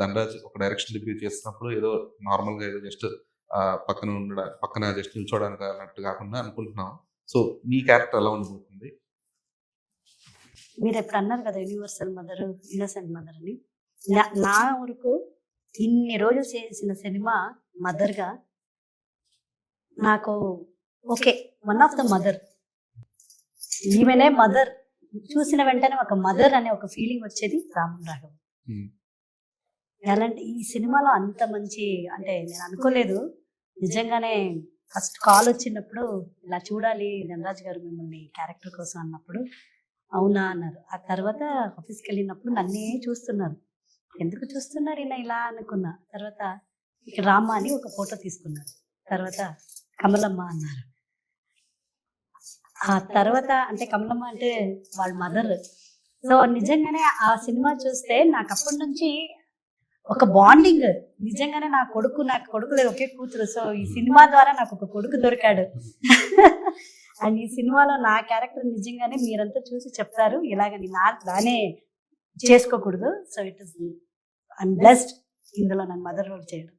ధనరాజ్ ఒక direction review చేస్తున్నప్పుడు ఏదో నార్మల్గా ఏదో జస్ట్ పక్కన ఉండడం పక్కన జస్ట్ నిల్చోడానికి అన్నట్టు కాకుండా అనుకుంటున్నాం. సో మీ క్యారెక్టర్ ఎలా ఉండబోతుంది? మీరు ఎప్పుడు అన్నారు కదా యూనివర్సల్ మదర్ ఇన్నోసెంట్ మదర్ అని? నా- నా వరకు ఇన్ని రోజులు చేసిన సినిమా మదర్గా నాకు okay one of the mother ఈమెనే mother చూసిన వెంటనే ఒక మదర్ అనే ఒక ఫీలింగ్ వచ్చేది రామన్ రాఘవ్. ఎలాంటి ఈ సినిమాలో అంత మంచి అంటే నేను అనుకోలేదు. నిజంగానే ఫస్ట్ కాల్ వచ్చినప్పుడు ఇలా చూడాలి ధనరాజ్ గారు మిమ్మల్ని క్యారెక్టర్ కోసం అన్నప్పుడు అవునా అన్నారు. ఆ తర్వాత ఆఫీస్కి వెళ్ళినప్పుడు నన్నే చూస్తున్నారు. ఎందుకు చూస్తున్నారు ఈయన ఇలా అనుకున్నా? తర్వాత ఇక్కడ రామ్మ అని ఒక ఫోటో తీసుకున్నారు. తర్వాత కమలమ్మ అన్నారు. ఆ తర్వాత అంటే కమలమ్మ అంటే వాళ్ళ మదర్. సో నిజంగానే ఆ సినిమా చూస్తే నాకు అప్పటి నుంచి ఒక బాండింగ్. నిజంగానే నా కొడుకు నాకు కొడుకు లేదు ఒకే కూతురు. సో ఈ సినిమా ద్వారా నాకు ఒక కొడుకు దొరికాడు. అండ్ ఈ సినిమాలో నా క్యారెక్టర్ నిజంగానే మీరంతా చూసి చెప్తారు. ఇలాగని నా దానే చేసుకోకూడదు. So it is I'm blessed. ఇందులో నన్ను మదర్ రోల్ చేయడం.